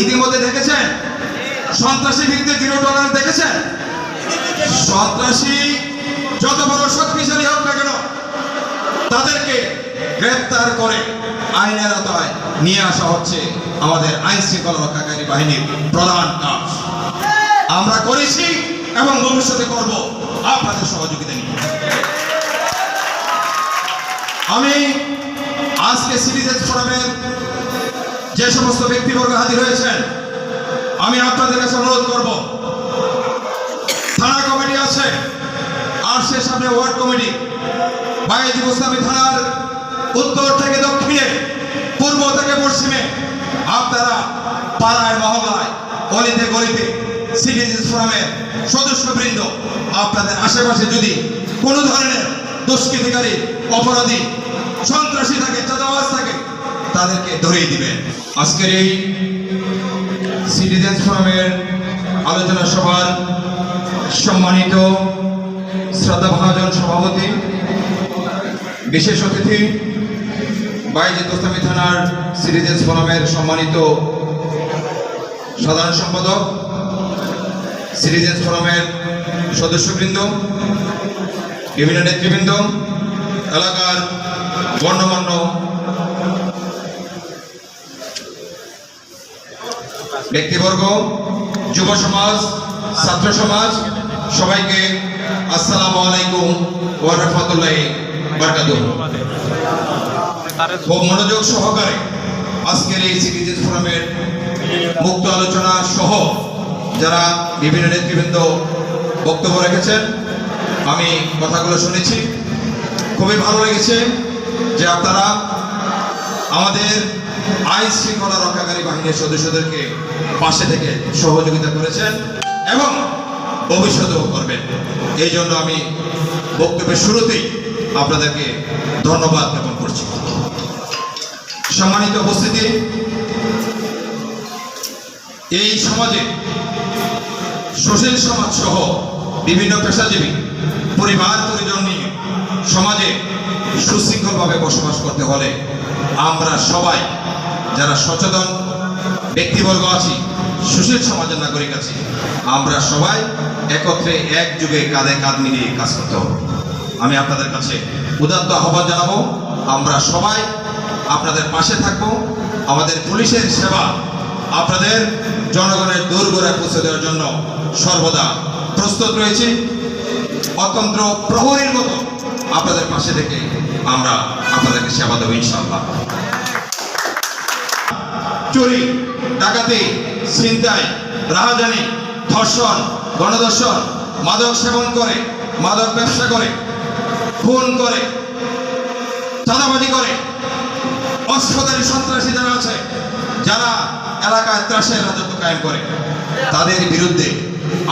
ইতিমধ্যে দেখেছেন? সন্ত্রাসী বিরুদ্ধে জিরো টলারেন্স দেখেছেন? সন্ত্রাসী যত বড় শক্তিশালী হোক না কেন, তাদেরকে গ্রেপ্তার করে আইনের আওতায় নিয়ে আসা হচ্ছে আমাদের আইন শৃঙ্খলা রক্ষাকারী বাহিনীর প্রধান কাজ। আমরা করেছি এবং ভবিষ্যতে করব। আপনাদের সহযোগিতা নিয়ে। আমি আজকে সিরিজের ফোরামের যে সমস্ত ব্যক্তিবর্গ হাজির হয়েছেন, আমি আপনাদের কাছে অনুরোধ করব। থানা কমিটি আছে, আর সে সামনে ওয়ার্ড কমিটি। বাইজি গোস্বামী থানার উত্তর থেকে দক্ষিণে, পূর্ব থেকে পশ্চিমে, আপনারা পাড়ায়, মহল্লায়, গলিতে গলিতে সিটিজেন্স ফোরামের সদস্যবৃন্দ, আপনাদের আশেপাশে যদি কোনো ধরনের দুষ্কৃতিকারী, অপরাধী, সন্ত্রাসী থাকে, চাঁদাবাজ থাকে তাদেরকে ধরিয়ে দিবেন। আজকের এই সিটিজেন্স ফোরামের আলোচনা সভার সম্মানিত শ্রদ্ধাভাজন সভাপতি, বিশেষ অতিথি বাইজিৎ গোস্বামী থানার সিটিজেন্স ফোরামের সম্মানিত সাধারণ সম্পাদক সিটিজেন্স ফোরামের সদস্যবৃন্দ, বিভিন্ন নেতৃবৃন্দ, এলাকার গণ্যমান্য ব্যক্তিবর্গ, যুব সমাজ, ছাত্র সমাজ, সবাইকে আসসালামু আলাইকুম ওয়া রাহমাতুল্লাহি খুব মনোযোগ সহকারে আজকের এই সিটিজেন ফোরামের মুক্ত আলোচনা সহ যারা বিভিন্ন নেতৃবৃন্দ বক্তব্য রেখেছেন, আমি কথাগুলো শুনেছি। খুবই ভালো লেগেছে যে আপনারা আমাদের আইন শৃঙ্খলা রক্ষাকারী বাহিনীর সদস্যদেরকে পাশে থেকে সহযোগিতা করেছেন এবং ভবিষ্যতেও করবেন। এই জন্য আমি বক্তব্যের শুরুতেই আপনাদেরকে ধন্যবাদ জ্ঞাপন করছি। সম্মানিত উপস্থিতি, এই সমাজে সুশীল সমাজ সহ বিভিন্ন পেশাজীবী, পরিবার, পরিজন নিয়ে সমাজে সুশৃঙ্খলভাবে বসবাস করতে হলে আমরা সবাই যারা সচেতন ব্যক্তিবর্গ আছি সুশীল সমাজের নাগরিক আছি। আমরা সবাই একত্রে এক যুগে কাঁধে কাঁধ মিলিয়ে কাজ করতে হবে। আমি আপনাদের কাছে উদাত্ত আহ্বান জানাব, আমরা সবাই আপনাদের পাশে থাকব। আমাদের পুলিশের সেবা আপনাদের জনগণের দোরগোড়ায় পৌঁছে দেওয়ার জন্য সর্বদা প্রস্তুত রয়েছি। অতন্ত্র প্রহরীর মতো আপনাদের পাশে থেকে আমরা আপনাদেরকে সেবা দেবো ইনশাআল্লাহ। চুরি, ডাকাতি ছিনতাই রাহাজানি, ধর্ষণ, গণধর্ষণ, মাদক সেবন করে, মাদক ব্যবসা করে, খুন করে, চাঁদাবাজি করে, অস্ত্রধারী সন্ত্রাসী যারা আছে, যারা এলাকায় ত্রাসের রাজত্ব কায়েম করে, তাদের বিরুদ্ধে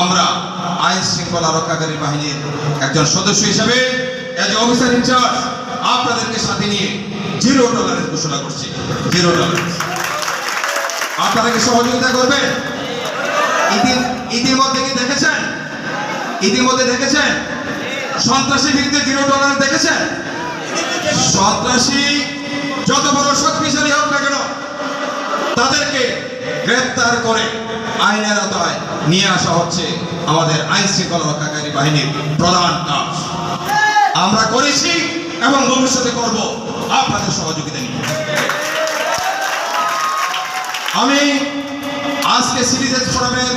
আমরা আইন শৃঙ্খলা রক্ষাকারী বাহিনীর একজন সদস্য হিসেবে এজ অফিসার ইনচার্জ আপনাদেরকে সাথে নিয়ে জিরো টলারেন্স ঘোষণা করছি। জিরো টলারেন্স আপনারা কি সহযোগিতা করবেন? ইতি- ইতিমধ্যে কি দেখেছেন? ইতিমধ্যে দেখেছেন? সন্ত্রাসী বিরুদ্ধে জিরো টলারেন্স দেখেছেন? সন্ত্রাসী যত বড় শক্তিশালী হোক না কেন, তাদেরকে গ্রেপ্তার করে আইনের আওতায় নিয়ে আসা হচ্ছে আমাদের আইন শৃঙ্খলা রক্ষাকারী বাহিনীর প্রধান কাজ। আমরা করেছি এবং ভবিষ্যতে করব। আপনাদের সহযোগিতা নিয়ে। আমি আজকে সিরিজের ফোরামের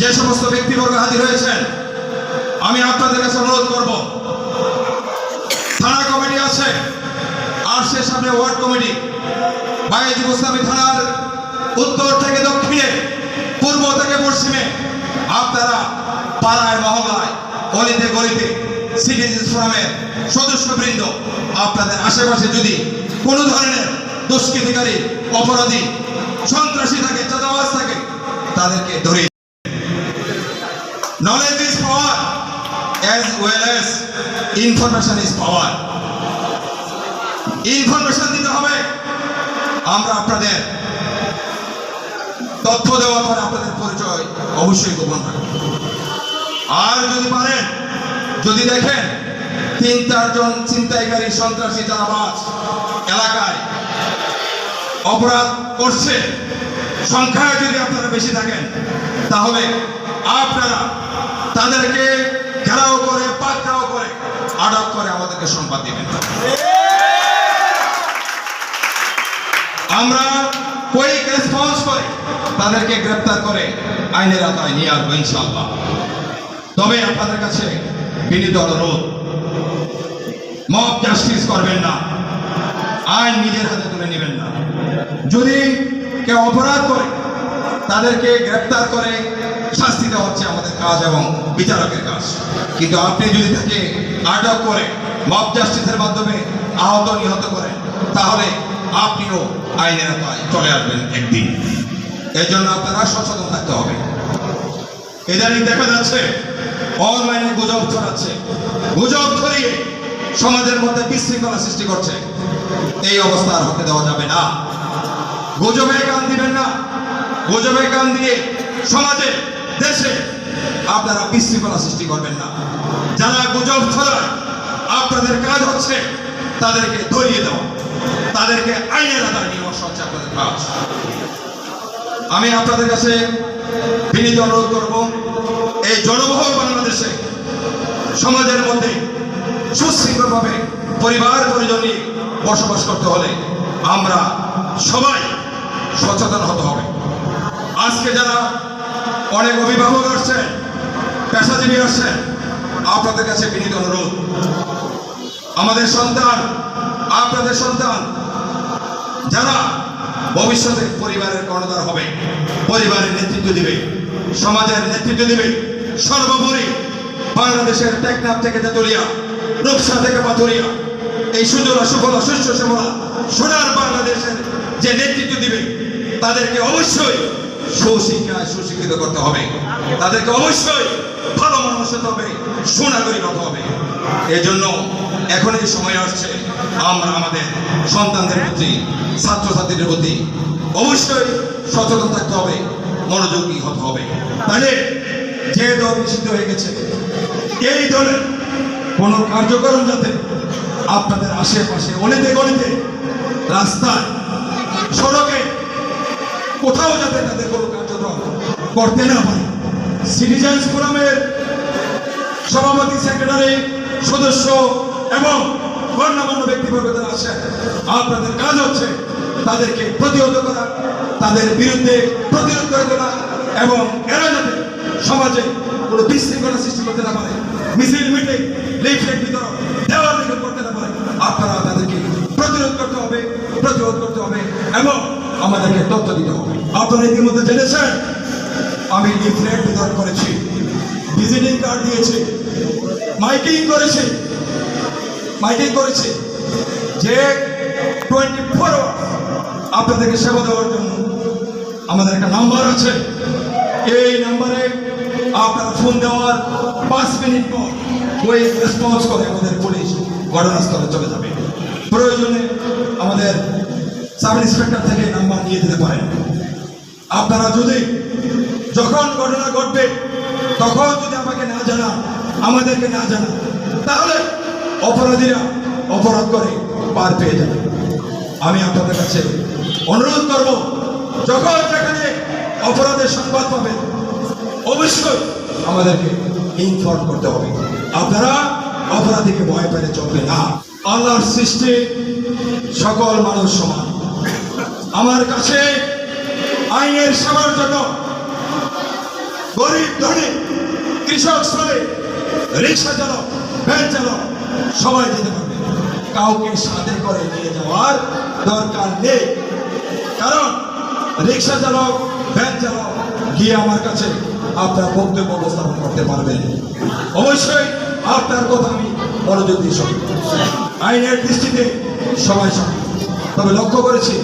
যে সমস্ত ব্যক্তিবর্গ হাজির হয়েছেন, আমি আপনাদের কাছে অনুরোধ করব। থানা কমিটি আছে, আর সে সামনে ওয়ার্ড কমিটি। বাইজি গোস্বামী থানার উত্তর থেকে দক্ষিণে, পূর্ব থেকে পশ্চিমে, আপনারা পাড়ায়, মহল্লায়, গলিতে গলিতে সিটিজেন্স ফোরামের সদস্যবৃন্দ, আপনাদের আশেপাশে যদি কোনো ধরনের দুষ্কৃতিকারী, অপরাধী সন্ত্রাসী থাকে, চাঁদাবাজ থাকে, তাদেরকে ধরে। Knowledge is power as well as information is power information দিতে হবে। আমরা আপনাদের তথ্য দেওয়ার পরে আপনাদের পরিচয় অবশ্যই গোপন রাখবেন আর যদি পারেন, যদি দেখেন তিন চারজন ছিনতাইকারী সন্ত্রাসী চারাবাজ এলাকায় অপরাধ করছে। সংখ্যায় যদি আপনারা বেশি থাকেন, তাহলে আপনারা তাদেরকে ঘেরাও করে পাকড়াও করে, আটক করে আমাদেরকে সংবাদ দিবেন। আমরা কুইক রেসপন্স করে, তাদেরকে গ্রেপ্তার করে আইনের আওতায় নিয়ে আসব ইনশাল্লাহ তবে আপনাদের কাছে বিনীত অনুরোধ মব জাস্টিস করবেন না। আইন নিজের হাতে তুলে নেবেন না। যদি কেউ অপরাধ করে, তাদেরকে গ্রেপ্তার করে, শাস্তি দেওয়া হচ্ছে আমাদের কাজ এবং বিচারকের কাজ। কিন্তু আপনি যদি তাকে আটক করে মব জাস্টিসের মাধ্যমে আহত, নিহত করেন, তাহলে আপনিও আইনের চলে আসবেন একদিন। এর জন্য আপনারা সচেতন থাকতে হবে। ইদানিং দেখা যাচ্ছে অনলাইনে গুজব ছড়াচ্ছে। গুজব ছড়িয়ে সমাজের মধ্যে বিশৃঙ্খলা সৃষ্টি করছে। এই অবস্থা হতে দেওয়া যাবে না। গুজবে কান দিবেন না। গুজবে কান দিয়ে সমাজে, দেশে আপনারা বিশৃঙ্খলা সৃষ্টি করবেন না। যারা গুজব ছড়ায়, আপনাদের কাজ হচ্ছে তাদেরকে ধরিয়ে দেওয়া। তাদেরকে আইনের আদায় নিয়ে হচ্ছে আপনাদের কাজ আমি আপনাদের কাছে বিনীত অনুরোধ করব, এই জনবহুল বাংলাদেশে সমাজের মধ্যে সুশৃঙ্খলভাবে পরিবার পরিজন নিয়ে বসবাস করতে হলে আমরা সবাই সচেতন হতে হবে। আজকে যারা অনেক অভিভাবক আসছেন পেশাজীবী আসছেন আপনাদের কাছে বিনীত অনুরোধ। আমাদের সন্তান, আপনাদের সন্তান, যারা ভবিষ্যতে পরিবারের কর্ণধার হবে, পরিবারের নেতৃত্ব দিবে, সমাজের নেতৃত্ব দিবে, সর্বোপরি বাংলাদেশের টেকনাফ থেকে তেতুলিয়া, রূপসা থেকে পাথুরিয়া এই সুজলা সুফলা শস্য শ্যামলা সোনার বাংলাদেশের যে নেতৃত্ব দিবে, তাদেরকে অবশ্যই সুশিক্ষায় সুশিক্ষিত করতে হবে। তাদেরকে অবশ্যই ভালো মানুষ হতে হবে, সুনাগরিক হতে হবে। এজন্য এখন এই সময় আসছে, আমরা আমাদের সন্তানদের প্রতি, ছাত্রছাত্রীদের প্রতি অবশ্যই সচেতন থাকতে হবে, মনোযোগী হতে হবে। তাহলে যে দল নিষিদ্ধ হয়ে গেছে, এই দলের কোনো কার্যক্রম যাতে আপনাদের আশেপাশে অলিতে গলিতে, রাস্তায়, সড়কে, কোথাও যাতে তাদের কোনো কার্যক্রম করতে না পারে। সিটিজেন্স ফোরামের সভাপতি সেক্রেটারি সদস্য এবং গণ্যমান্য ব্যক্তিবর্গ যারা আছেন। আপনাদের কাজ হচ্ছে তাদেরকে প্রতিহত করা, তাদের বিরুদ্ধে প্রতিরোধ করে তোলা এবং এরা যাতে সমাজে কোনো বিশৃঙ্খলা সৃষ্টি করতে না পারে। মিছিল, মিটিং লিফলেট বিতরণ দেওয়ার করতে না আপনারা তাদেরকে প্রতিরোধ করতে হবে, প্রতিরোধ করতে হবে এবং আমাদেরকে তথ্য দিতে হবে। আপনারা ইতিমধ্যে জেনেছেন, আমি লিফলেট বিতরণ করেছি ভিজিটিং কার্ড দিয়েছি মাইকিং করেছি মাইকিং করেছি, যে টোয়েন্টি ফোর আপনাদেরকে সেবা দেওয়ার জন্য আমাদের একটা নাম্বার আছে। এই নাম্বারে আপনার ফোন দেওয়ার পাঁচ মিনিট পর ওই রেসপন্স করে আমাদের পুলিশ ঘটনাস্থলে চলে যাবে। প্রয়োজনে আমাদের সাব ইন্সপেক্টর থেকে নাম্বার নিয়ে দিতে পারেন। আপনারা যদি যখন ঘটনা ঘটবে, তখন যদি আমাকে না জানান, আমাদেরকে না জানান, তাহলে অপরাধীরা অপরাধ করে পার পেয়ে যাবে। আমি আপনাদের কাছে অনুরোধ করব, যখন যেখানে অপরাধের সংবাদ পাবেন, অবশ্যই আমাদেরকে ইনফর্ম করতে হবে। আপনারা অপরাধীকে ভয় পেলে চলবে না। আল্লাহর সৃষ্টি সকল মানুষ সমান। আমার কাছে আইনের সেবার জন্য গরিব, ধনী, কৃষক, শ্রমিক, রিক্সা চালক, ভ্যান চালক সবাই যেতে পারবে। কাউকে সাথে করে নিয়ে যাওয়ার দরকার নেই। কারণ রিক্সা চালক, ভ্যান চালক গিয়ে আমার কাছে আপনার বক্তব্য উপস্থাপন করতে পারবেন। অবশ্যই আপনার কথা আমি মনোযোগ দিয়ে শুনব আইনের দৃষ্টিতে সবাই সমান। তবে লক্ষ্য করেছি,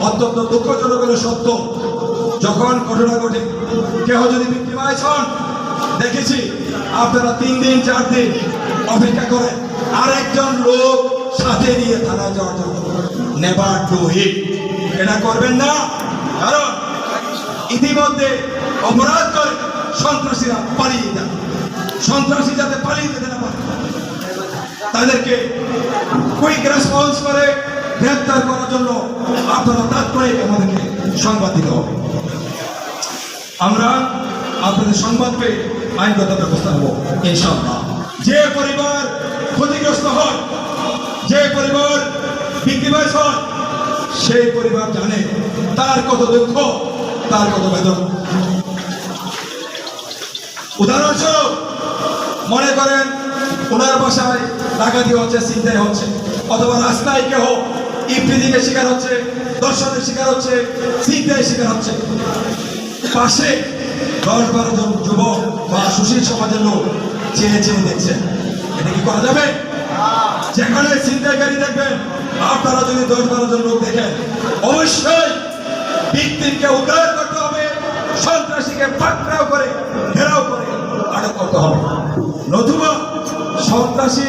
অত্যন্ত দুঃখজনক হলে সত্য। যখন ঘটনা ঘটে, কেহ যদি বিক্রি হন দেখেছি আপনারা তিন দিন, চার দিন অপেক্ষা করেন আরেকজন লোক সাথে নিয়ে থানায় যাওয়ার জন্য। নেভার টু হিট এটা করবেন না। কারণ ইতিমধ্যে অপরাধ করে সন্ত্রাসীরা পালিয়ে যান সন্ত্রাসী যাতে পালিয়ে যেতে না পারে। তাদেরকে কুইক রেসপন্স করে গ্রেপ্তার করার জন্য আপনারা তাৎক্ষণিক আমাদেরকে সংবাদ দিতে হবে। আমরা আপনাদের সংবাদ পেয়ে আইনগত ব্যবস্থা নেব, ইনশাআল্লাহ। যে পরিবার ক্ষতিগ্রস্ত হয়, যে পরিবার বিক্রিবাস হয়, সেই পরিবার জানে তার কত দুঃখ, তার কত বেদনা। উদাহরণস্বরূপ মনে করেন, ওনার বাসায় ডাকাতি হচ্ছে চিন্তায় হচ্ছে, অথবা রাস্তায় কেহ ইফ্রিদিকে শিকার হচ্ছে, দর্শনের শিকার হচ্ছে চিন্তায় শিকার হচ্ছে। পাশে দশ বারো জন যুবক বা সুশীল সমাজের লোক চেয়ে চেয়ে দেখছেন। এটা কি করা যাবে? যেখানে চিন্তাকারী দেখবেন, আপনারা যদি দশ বারো জন লোক দেখেন, অবশ্যই ভিকটিমকে উদ্ধার করতে হবে, সন্ত্রাসীকে পাকড়াও করে, ঘেরাও করে। আটক করতে হবে। নতুবা সন্ত্রাসী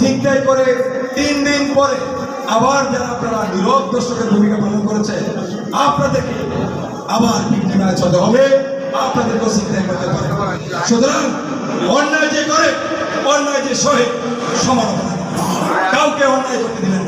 চিন্তাই করে তিন দিন পরে আবার যারা আপনারা নীরব দর্শকের ভূমিকা পালন করেছে, আপনাদেরকে আবার ভিকটিমায় চলতে হবে, আপনাদেরকেও চিন্তাই করতে পারে সুতরাং অন্যায় যে করে, অন্যায় যে সহে সমান কাউকে অন্যায় করতে দিবেন না।